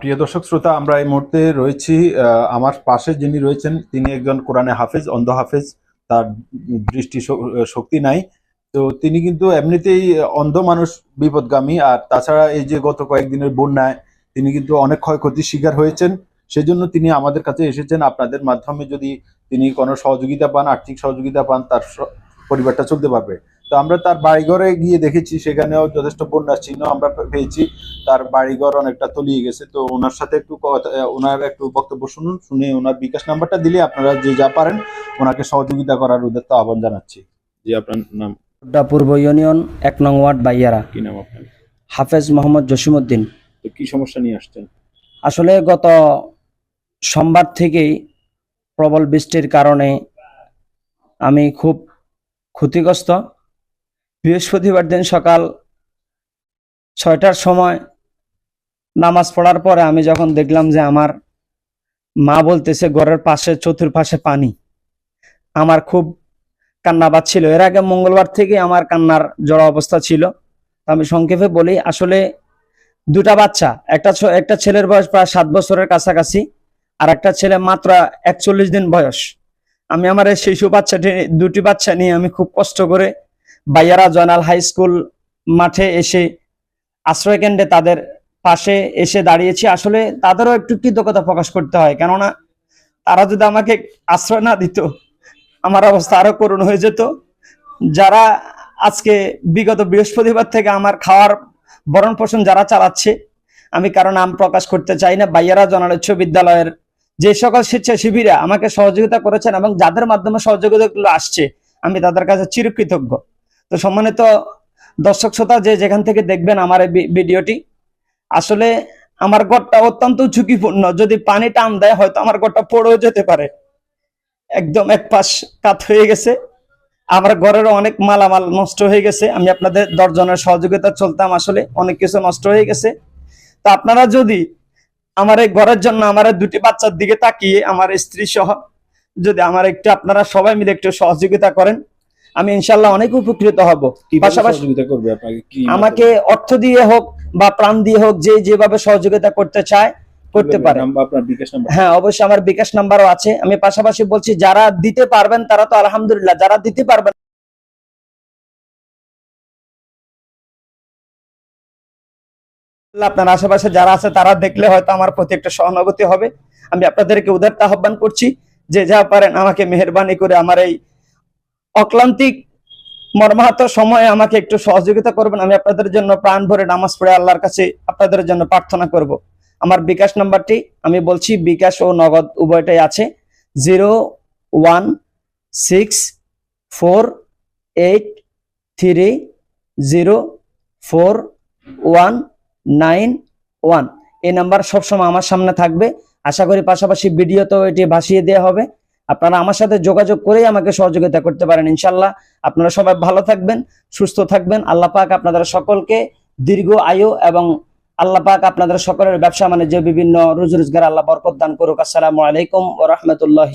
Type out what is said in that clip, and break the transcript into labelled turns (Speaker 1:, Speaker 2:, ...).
Speaker 1: প্রিয় দর্শক, শ্রোতা, আমরা এই মুহূর্তে রয়েছি আমার পাশে যিনি রয়েছেন, তিনি একজন কোরআনে হাফেজ, অন্ধ হাফেজ, তার দৃষ্টি শক্তি নাই। তো তিনি কিন্তু এমনিতেই অন্ধ মানুষ, বিপদগামী, আর তাছাড়া এই যে গত কয়েকদিনের বন্যায় তিনি কিন্তু অনেক ক্ষয়ক্ষতির শিকার হয়েছেন। সেজন্য তিনি আমাদের কাছে এসেছেন। আপনাদের মাধ্যমে যদি তিনি কোনো সহযোগিতা পান, আর্থিক সহযোগিতা পান, তার পরিবারটা চলতে পারবে। তো আমরা তার বাড়িঘরে গিয়ে দেখেছি সেখানেও যথেষ্ট বন্যার চিহ্ন আমরা পেয়েছি। তার বাড়িঘর অনেকটা তলিয়ে গেছে। তো ওনার সাথে একটু কথা- ওনার একটু বক্তব্য শুনুন শুনে ওনার বিকাশ নাম্বারটা দিলে আপনারা যে যা পারেন ওনাকে সহযোগিতা করার উদ্দেশ্য আহ্বান জানাচ্ছি। জি আপনার নাম?
Speaker 2: পূর্ব ইউনিয়ন এক নং ওয়ার্ড বাইয়ারা।
Speaker 1: কি নাম আপনার?
Speaker 2: হাফেজ মোহাম্মদ জসিমউদ্দিন।
Speaker 1: তো কি সমস্যা নিয়ে আসছেন?
Speaker 2: আসলে গত সোমবার থেকেই প্রবল বৃষ্টির কারণে আমি খুব ক্ষতিগ্রস্ত। বৃহস্পতিবার দিন সকাল ছয়টার সময় নামাজ পড়ার পরে আমি যখন দেখলাম যে আমার মা বলতেছে, ঘরের পাশে, চতুর্পাশে পানি। আমার খুব কান্না পাচ্ছিল এর আগে মঙ্গলবার থেকে আমার কান্নার জড় অবস্থা ছিল। আমি সংক্ষেপে বলি, আসলে দুটা বাচ্চা, একটা একটা ছেলের বয়স প্রায় সাত বছরের কাছাকাছি আর একটা ছেলে মাত্র একচল্লিশ দিন বয়স। আমি আমার এই শিশু বাচ্চাটি, দুটি বাচ্চা নিয়ে আমি খুব কষ্ট করে বাইয়ারা জয়নাল হাই স্কুল মাঠে এসে আশ্রয়কেন্দ্রে তাদের পাশে এসে দাঁড়িয়েছি। আসলে তাদেরও একটু কৃতজ্ঞতা প্রকাশ করতে হয়, কেননা তারা যদি আমাকে আশ্রয় না দিত, আমার অবস্থা আরও করুণ হয়ে যেত। যারা আজকে বিগত বৃহস্পতিবার থেকে আমার খাওয়ার ভরণ পোষণ যারা চালাচ্ছে, আমি কারও নাম প্রকাশ করতে চাই না। বাইয়ারা জনাল উচ্চ বিদ্যালয়ের যে সকল স্বেচ্ছাসেবীরা আমাকে সহযোগিতা করেছেন এবং যাদের মাধ্যমে সহযোগিতাগুলো আসছে, আমি তাদের কাছে চিরকৃতজ্ঞ। তো সম্মানিত দর্শক শ্রোতা যে যেখান থেকে দেখবেন আমার এই ভিডিওটি, আসলে আমার ঘরটা অত্যন্ত ঝুঁকিপূর্ণ। যদি পানি টান দেয়, হয়তো আমার ঘরটা পড়েও যেতে পারে। একদম এক পাশ কাত হয়ে গেছে। আমার ঘরেরও অনেক মালামাল নষ্ট হয়ে গেছে। আমি আপনাদের দশজনের সহযোগিতা চলতাম আসলে, অনেক কিছু নষ্ট হয়ে গেছে। তো আপনারা যদি আমার এই ঘরের জন্য আমার দুটি বাচ্চার দিকে তাকিয়ে, আমার স্ত্রী সহ যদি আমার একটু আপনারা সবাই মিলে একটু সহযোগিতা করেন আমি ইনশাল্লাহ অনেক উপকৃত হব। পাশাপাশি- আমাকে অর্থ দিয়ে হোক বা প্রাণ দিয়ে হোক যে যেভাবে সহযোগিতা করতে চায় করতে? পারে। হ্যাঁ অবশ্যই আমার বিকাশ নাম্বারও আছে। আমি পাশাপাশি বলছি যারা দিতে পারবেন তারা তো আলহামদুলিল্লাহ যারা দিতে পারবেন আপনার আশেপাশে যারা আছে তারা দেখলে হয়তো আমার প্রতি একটা সহানুভূতি হবে। আমি আপনাদেরকে উদারতা আহ্বান করছি যে যা পারেন আমাকে মেহরবানি করে আমার এই অক্লান্তিক মর্মাহত সময়ে আমাকে একটু সহযোগিতা করবেন। আমি আপনাদের জন্য প্রাণ ভরে নামাজ পড়ে আল্লাহর কাছে আপনাদের জন্য প্রার্থনা করব। আমার বিকাশ নাম্বারটি, আমি বলছি বিকাশ ও নগদ উভয়টাই আছে, zero one six four eight three zero four one nine one. এই নাম্বার সবসময় আমার সামনে থাকবে। আশা করি পাশাপাশি ভিডিও তো এটি ভাসিয়ে দেওয়া হবে। আপনারা আমার সাথে যোগাযোগ করেই আমাকে সহযোগিতা করতে পারেন ইনশাল্লাহ আপনারা সবাই ভালো থাকবেন, সুস্থ থাকবেন। আল্লাহ পাক আপনাদের সকলকে দীর্ঘ আয়ু এবং আল্লাহ পাক আপনাদের সকলের ব্যবসা মানে যে বিভিন্ন রোজ রোজগার আল্লাহ বরকত দান করুক। আসসালামু আলাইকুম ও রহমতুল্লাহ